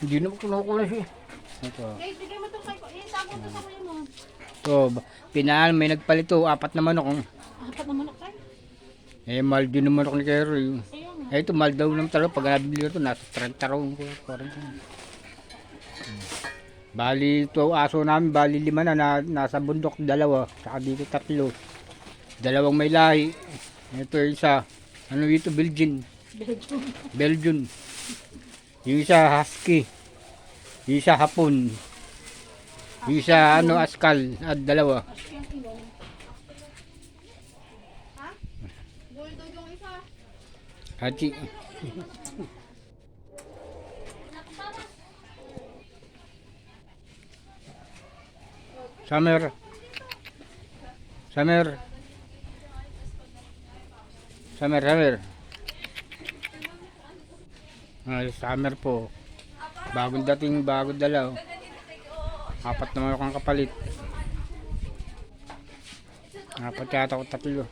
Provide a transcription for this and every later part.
Hindi naman kinukuha siya. Ito. Okay, bigay mo to kay Eh, tago to sa kuya mo. Ito, pinaan, may nagpalito, apat na manok. oh. Apat na manok tayo. Eh, mahal din naman ako ni Kerry. Ayun nga. Eh, ito, mahal daw naman talaga. Pag nabili ko ito, nasa 30 raw ko. 40. Hmm. Bali, ito aso namin, bali lima na, na nasa bundok, dalawa. Saka dito tatlo. Dalawang may lahi. Ito isa. Ano ito? Belgian. Belgium. Belgian. Yung isa husky. Yung isa hapon. Yung isa ano askal at dalawa. Ask yung ilong. Ha? Bulldog Hachi. Summer. Po. Bagong dating, bagong dalaw. Apat naman akong kapalit. Apat yata ko tatlo.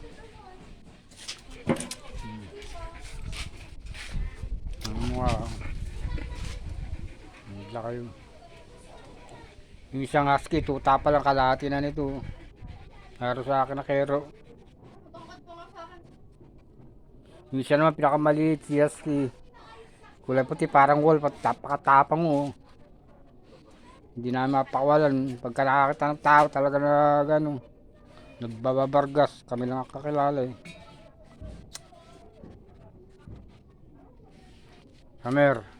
Ang mukha. oh. Ang laki yun. Yung isang husky, tuta pa lang kalahati na nito. Haro sa akin na kero. Yung isa naman pinakamaliit, si husky. Kulay puti, parang at tapakatapang mo. Hindi na mapakawalan. Pagka nakakita ng tao, talaga na gano'n. Nagbababargas. Kami lang ang kakilala eh. Kamer.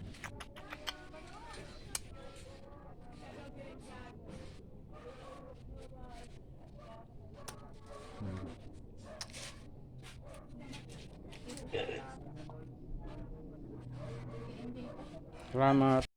Salamat.